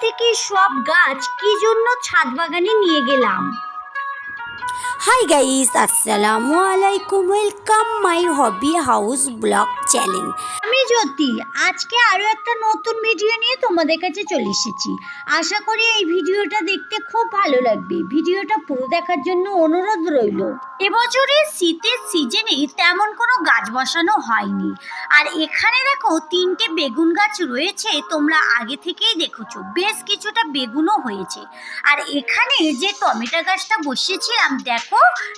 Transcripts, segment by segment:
থেকে সব গাছ কি জন্য ছাদ বাগানে নিয়ে গেলাম? হাই গাইস আসসালামু আলাইকুম welcome my hobby house blog channel আমি জ্যোতি, আজকে আরও একটা নতুন ভিডিও নিয়ে তোমাদের কাছে চলে এসেছি। আশা করি এই ভিডিওটা দেখতে খুব ভালো লাগবে। ভিডিওটা পুরো দেখার জন্য অনুরোধ রইল। এবছরে শীতের সিজনে তেমন কোনো গাছ বসানো হয়নি। আর এখানে দেখো তিনটে বেগুন গাছ রয়েছে, তোমরা আগে থেকেই দেখেছ। বেশ কিছুটা বেগুনও হয়েছে। আর এখানে যে টমেটো গাছটা বসিয়েছিলাম, দেখো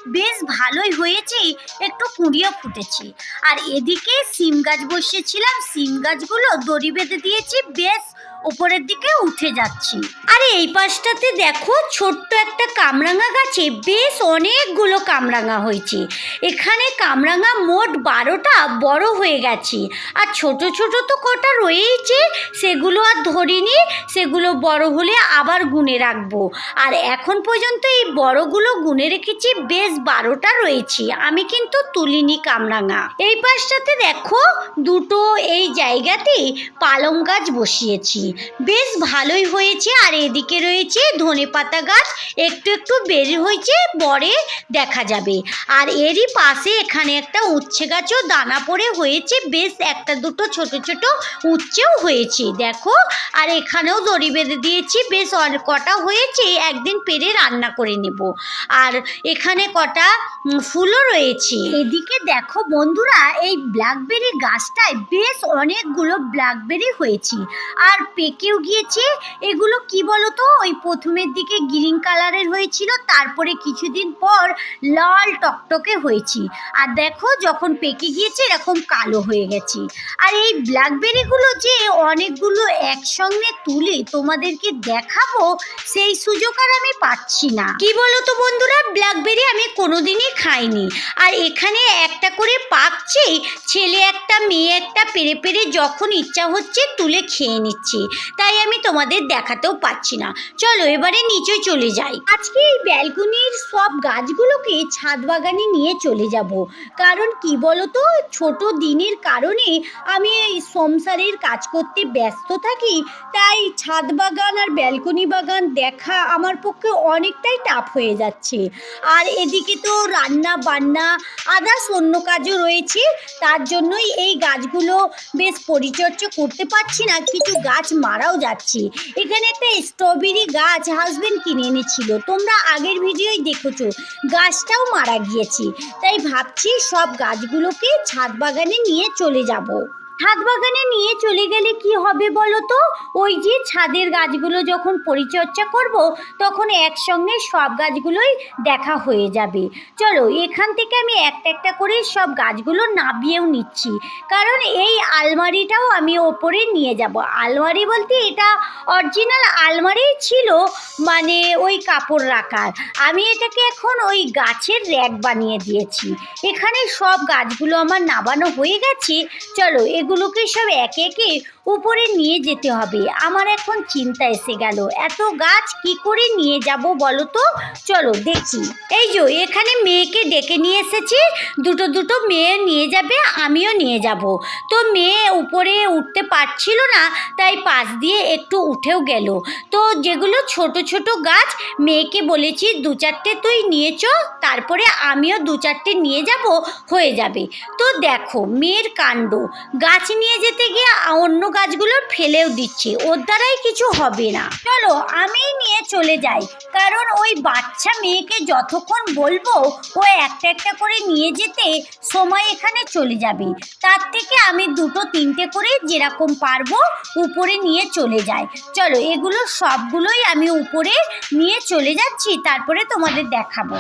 বেশ ভালোই হয়েছে, একটু কুঁড়িও ফুটেছে। আর এদিকে সিম গাছ বসিয়েছিলাম, সিম গাছগুলো দড়ি বেঁধে দিয়েছি, বেশ উপরের দিকে উঠে যাচ্ছি। আরে, এই পাশটাতে দেখো ছোট্ট একটা কামরাঙা গাছে বেশ অনেকগুলো কামরাঙা হয়েছে। এখানে কামরাঙা মোট বারোটা বড় হয়ে গেছে। আর ছোট ছোট তো কটা রয়েইছে, সেগুলো আর ধরিনি, সেগুলো বড় হলে আবার গুনে রাখব। আর এখন পর্যন্ত এই বড়গুলো গুনে রেখেছি, বেশ বারোটা রয়েছে। আমি কিন্তু তুলিনি কামরাঙা। এই পাশটাতে দেখো দুটো এই জায়গাতেই পালং গাছ বসিয়েছি। বেশ ভালোই হয়েছে। আর এদিকে রয়েছে ধনে পাতা গাছ। একটু একটু বেরি হয়েছে বড়ে দেখা যাবে। আর এরই পাশে এখানে একটা উচ্ছে গাছও দানা পড়ে হয়েছে। বেশ একটা দুটো ছোট ছোট উচ্ছেও হয়েছে, দেখো। আর এখানেও দড়ি বেঁধে দিয়েছি। বেশ কটা হয়েছে, একদিন পেরে রান্না করে নেব। আর এখানে কটা ফুলও রয়েছে। এদিকে দেখো বন্ধুরা, এই ব্ল্যাকবেরি গাছটায় বেশ অনেকগুলো ব্ল্যাকবেরি হয়েছে। আর পেকেও গিয়েছে। এগুলো কি বলতো? ওই প্রথমের দিকে গ্রিন কালারের হয়েছিল, তারপরে কিছুদিন পর লাল টকটকে হয়েছে। আর দেখো, যখন পেকে গিয়েছে, এরকম কালো হয়ে গেছে। আর এই ব্ল্যাকবেরিগুলো যে অনেকগুলো একসঙ্গে তুলে তোমাদেরকে দেখাবো, সেই সুযোগ আর আমি পাচ্ছি না। কি বলো তো বন্ধুরা? ব্ল্যাকবেরি আমি কোনোদিনই খাইনি। আর এখানে একটা করে পাকছেই ছেলে একটা, মেয়ে একটা, পেরে পেরে যখন ইচ্ছা হচ্ছে তুলে খেয়ে নিচ্ছে। তাই আমি তোমাদের দেখাতেও পাচ্ছি না। চলো এবারে নিচে চলে যাই। আজকে এই ব্যালকনির সব গাছগুলোকে ছাদ বাগানে নিয়ে চলে যাব। কারণ কি বলতো? ছোট দিনের কারণে আমি এই সংসারের কাজ করতে ব্যস্ত থাকি, তাই ছাদ বাগান আর ব্যালকনি বাগান দেখা আমার পক্ষে অনেকটাই টাফ হয়ে যাচ্ছে। আর এদিকে তো রান্না বান্না আদার্স অন্য কাজও রয়েছে, তার জন্যই এই গাছগুলো বেশ পরিচর্যা করতে পারছি না। কিছু গাছ মারাও যাচ্ছি। এখানে একটা স্ট্রবেরি গাছ হাজবেন্ড কিনে এনেছিল। তোমরা আগের ভিডিওই দেখেছ, গাছটাও মারা গিয়েছি। তাই ভাবছি সব গাছগুলোকে ছাদ বাগানে নিয়ে চলে যাব। ছাদ বাগানে নিয়ে চলে গেলে কি হবে বলো তো ওই যে ছাদের গাছগুলো যখন পরিচর্যা করব, তখন একসঙ্গে সব গাছগুলোই দেখা হয়ে যাবে। চলো, এখান থেকে আমি একটা একটা করে সব গাছগুলো নাবিয়েও নিচ্ছি। কারণ এই আলমারিটাও আমি ওপরে নিয়ে যাব। আলমারি বলতে এটা অরিজিনাল আলমারি ছিল মানে ওই কাপড় রাখার। আমি এটাকে এখন ওই গাছের র্যাক বানিয়ে দিয়েছি। এখানে সব গাছগুলো আমার নাবানো হয়ে গেছে। চলো এগুলোকে সব একে একে উপরে নিয়ে যেতে হবে। আমার এখন চিন্তা এসে গেল, এত গাছ কি করে নিয়ে যাব বলো তো? চলো দেখি। এই যে, এখানে মেয়েকে ডেকে নিয়ে এসেছি। দুটো দুটো মেয়ে নিয়ে যাবে, আমিও নিয়ে যাব। তো মেয়ে উপরে উঠতে পারছিল না, তাই পাশ দিয়ে একটু উঠেও গেল। তো যেগুলো ছোট ছোট গাছ, মেয়েকে বলেছি দু চারটে তুই নিয়েছ তারপরে আমিও দু চারটে নিয়ে যাব, হয়ে যাবে। তো দেখো, মেয়ের কাণ্ড। গাছ নিয়ে যেতে গিয়ে অন্য গাছগুলো ফেলেও দিচ্ছে। ওর দ্বারাই কিছু হবে না। চলো আমি নিয়ে চলে যাই। কারণ ওই বাচ্চা মেয়েকে যতক্ষণ বলব, ও একটা একটা করে নিয়ে যেতে সময় এখানে চলে যাবে। তার থেকে আমি দুটো, তিনটে করে যেরকম পারব উপরে নিয়ে চলে যাই। চলো, এগুলো সবগুলোই আমি উপরে নিয়ে চলে যাচ্ছি, তারপরে তোমাদের দেখাবো।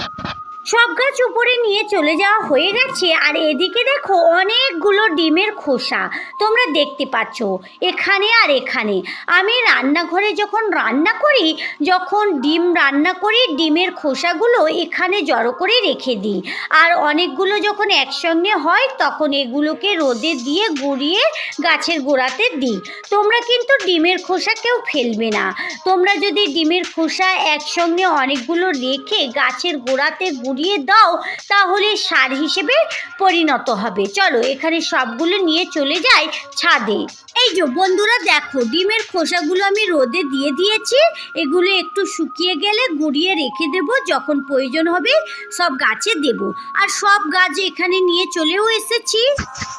সব গাছ উপরে নিয়ে চলে যাওয়া হয়ে গেছে। আর এদিকে দেখো অনেকগুলো ডিমের খোসা। তোমরা দেখতে পাচ্ছ, এখানে আর এখানে। আমি রান্নাঘরে যখন রান্না করি, যখন ডিম রান্না করি, ডিমের খোসাগুলো এখানে জড়ো করে রেখে দিই। আর অনেকগুলো যখন একসঙ্গে হয়, তখন এগুলোকে রোদে দিয়ে গুঁড়িয়ে গাছের গোড়াতে দিই। তোমরা কিন্তু ডিমের খোসা কেউ ফেলবে না। তোমরা যদি ডিমের খোসা একসঙ্গে অনেকগুলো রেখে গাছের গোড়াতে গুঁড়ো ছড়িয়ে দাও তাহলে সার হিসেবে পরিণত হবে। চলো এখানে সবগুলো নিয়ে চলে যাই ছাদে। এই যে বন্ধুরা দেখো, ডিমের খোসাগুলো আমি রোদে দিয়ে দিয়েছি। এগুলো একটু শুকিয়ে গেলে গুঁড়িয়ে রেখে দেব, যখন প্রয়োজন হবে সব গাছে দেব। আর সব গাছ এখানে নিয়ে চলেও এসেছি।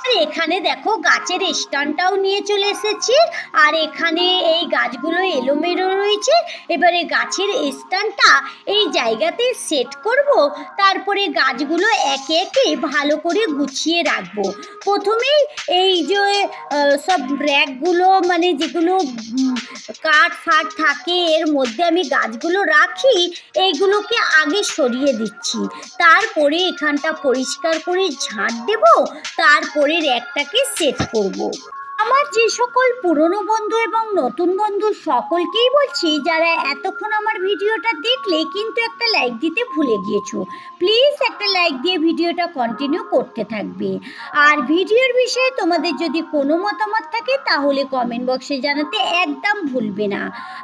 আর এখানে দেখো গাছের স্টানটাও নিয়ে চলে এসেছি। আর এখানে এই গাছগুলো এলোমেলো রয়েছে। এবারে গাছের স্টানটা এই জায়গাতে সেট করব। তারপরে গাছগুলো একে একে ভালো করে গুছিয়ে রাখব। প্রথমেই এই যে সব র্যাকগুলো মানে যেগুলো কাঠ ফাট থাকে, এর মধ্যে আমি গাছগুলো রাখি, এইগুলোকে আগে সরিয়ে দিচ্ছি তারপরে এখানটা পরিষ্কার করে ঝাঁট দেব তারপরে র্যাকটাকে সেট করব। আমার যে সকল পুরনো বন্ধু এবং নতুন বন্ধু সকলকেই বলছি, যারা এতক্ষণ আমার ভিডিওটা দেখলে কিন্তু একটা লাইক দিতে ভুলে গিয়েছো। প্লিজ একটা লাইক দিয়ে ভিডিওটা কন্টিনিউ করতে থাকবে। আর ভিডিওর বিষয়ে তোমাদের যদি কোনো মতামত থাকে, তাহলে কমেন্ট বক্সে জানাতে একদম ভুলবে না।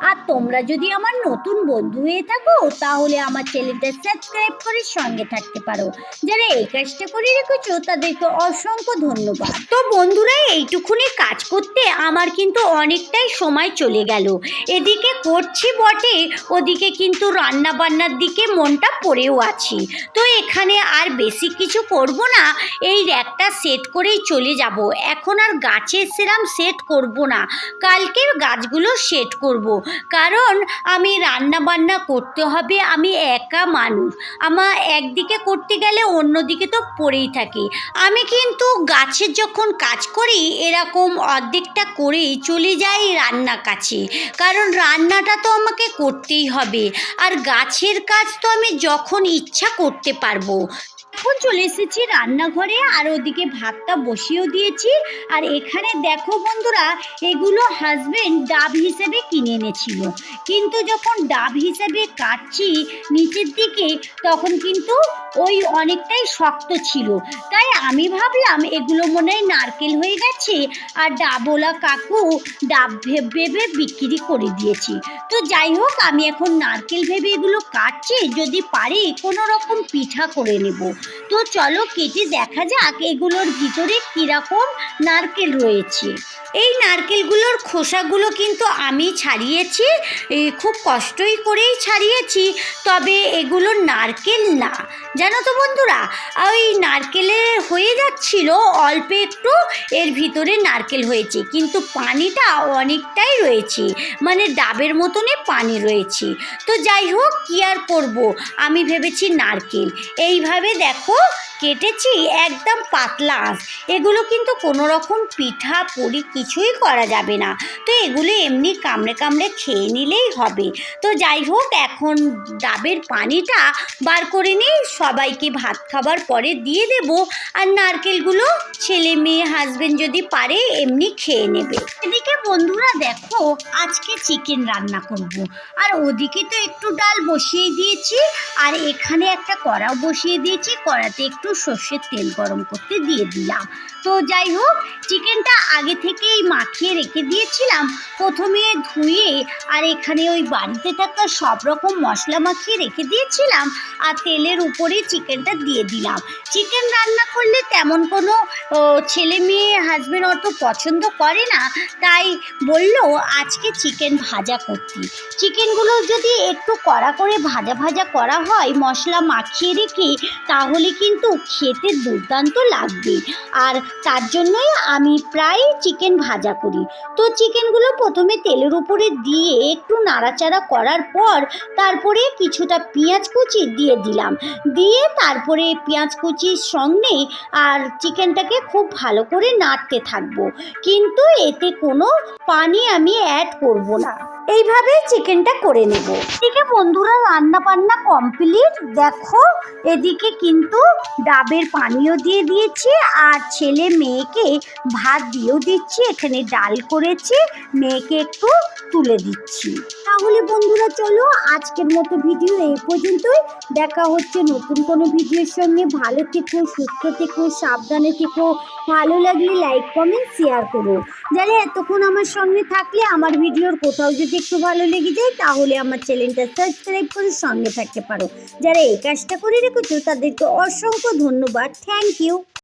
আর তোমরা যদি আমার নতুন বন্ধু হয়ে থাকো, তাহলে আমার চ্যানেলটা সাবস্ক্রাইব করে সঙ্গে থাকতে পারো। যারা এই কাজটা করে রেখেছো, তাদেরকে অসংখ্য ধন্যবাদ। তো বন্ধুরা, এইটুকুনি কাজ করতে আমার কিন্তু অনেকটাই সময় চলে গেল। এদিকে করছি বটে, ওদিকে কিন্তু রান্না বান্নার দিকে মনটা পড়েও আছি। তো এখানে আর বেশি কিছু করব না, এই র্যাকটা সেট করেই চলে যাব। এখন আর গাছের সেরাম সেট করব না, কালকের গাছগুলো সেট করব। কারণ আমি রান্না বান্না করতে হবে, আমি একা মানুষ। আমার একদিকে করতে গেলে অন্যদিকে তো পড়েই থাকি। আমি কিন্তু গাছের যখন কাজ করি, এরকম অর্ধেকটা করেই চলে যাই রান্না কাছে। কারণ রান্নাটা তো আমাকে করতেই হবে। আর গাছের কাজ তো আমি যখন ইচ্ছা করতে পারব। এখন চলে এসেছি রান্নাঘরে, আর ওদিকে ভাতটা বসিয়েও দিয়েছি। আর এখানে দেখো বন্ধুরা, এগুলো হাজবেন্ড ডাব হিসেবে কিনে এনেছিল। কিন্তু যখন ডাব হিসেবে কাটছি, নিচের দিকে, তখন কিন্তু ওই অনেকটাই শক্ত ছিল। তাই আমি ভাবলাম, এগুলো মনে হয় নারকেল হয়ে গেছে, আর ডাবলা কাকু ডাব ভেবে বিক্রি করে দিয়েছি। তো যাই হোক, আমি এখন নারকেল ভেবে এগুলো কাটছি, যদি পারি কোনো রকম পিঠা করে নেব। তো চলো কেটে দেখা যাক এগুলোর ভিতরে কীরকম নারকেল রয়েছে। এই নারকেলগুলোর খোসাগুলো কিন্তু আমি ছাড়িয়েছি খুব কষ্টই করেই ছাড়িয়েছি, তবে এগুলো নারকেল না। জানো তো বন্ধুরা, ওই নারকেলের হয়ে যাচ্ছিল অল্প একটু, এর ভিতরে নারকেল হয়েছে, কিন্তু পানিটা অনেকটাই রয়েছে মানে ডাবের মতনই পানি রয়েছে। তো যাই হোক, কী আর করব? আমি ভেবেছি নারকেল। এইভাবে দেখো কেটেছি একদম পাতলা আঁশ এগুলো কিন্তু কোনো রকম পিঠা পুরি কিছুই করা যাবে না। তো এগুলো এমনি কামড়ে কামড়ে খেয়ে নিলেই হবে। তো যাই হোক, এখন ডাবের পানিটা বার করে নিই সবাইকে ভাত খাবার পরে দিয়ে দেব। আর নারকেলগুলো ছেলে মেয়ে হাজবেন্ড যদি পারে এমনি খেয়ে নেবে। এদিকে বন্ধুরা দেখো, আজকে চিকেন রান্না করব। আর ওদিকে তো একটু ডাল বসিয়ে দিয়েছি। আর এখানে একটা কড়াও বসিয়ে দিয়েছি। কড়াতে একটু সর্ষের তেল গরম করতে দিয়ে দিলাম। তো যাই হোক চিকেনটা আগে থেকেই মাখিয়ে রেখে দিয়েছিলাম। প্রথমে ধুয়ে আর এখানে ওই বাড়িতে থাকা সব রকম মশলা মাখিয়ে রেখে দিয়েছিলাম আর তেলের উপরে চিকেনটা দিয়ে দিলাম। চিকেন রান্না করলে তেমন কোনো ছেলে মেয়ে হাজবেন্ড অত পছন্দ করে না। তাই বলল, আজকে চিকেন ভাজা করতে চিকেনগুলো যদি একটু কড়া করে ভাজা ভাজা করা হয়, মশলা মাখিয়ে রেখে, তাহলে কিন্তু খেতে দুর্দান্ত লাগবে। আর তার জন্যই আমি প্রায় চিকেন ভাজা করি। তো চিকেনগুলো প্রথমে তেলের উপরে দিয়ে একটু নাড়াচাড়া করার পর তারপরে কিছুটা পেঁয়াজ কুচি দিয়ে দিলাম। দিয়ে তারপরে পেঁয়াজ কুচির সঙ্গে আর চিকেনটাকে খুব ভালো করে নাড়তে থাকব। কিন্তু এতে কোনো পানি আমি অ্যাড করব না। এইভাবে চিকেনটা করে নেব। এদিকে বন্ধুরা রান্না বান্না কমপ্লিট দেখো, এদিকে কিন্তু ডাবের পানিও দিয়ে দিয়েছি আর ছেলে মেয়েকে ভাত দিয়েও দিচ্ছি, এখানে ডাল করেছি, মেয়েকে একটু তুলে দিচ্ছি। তাহলে বন্ধুরা চলো আজকের মতো ভিডিও এই পর্যন্তই। দেখা হচ্ছে নতুন কোনো ভিডিওর সঙ্গে। ভালো থেকো, সুস্থ থেকো, সাবধানে থেকো। ভালো লাগলে লাইক, কমেন্ট, শেয়ার করো। যারা এতক্ষণ আমার সঙ্গে থাকলে আমার ভিডিওর কোথাও যদি একটু ভালো লেগে যায়, তাহলে আমার চ্যানেলটা সাবস্ক্রাইব করে সঙ্গে থাকতে পারো। যারা এই কাজটা করে রেখেছো, তাদেরকে ধন্যবাদ থ্যাংক ইউ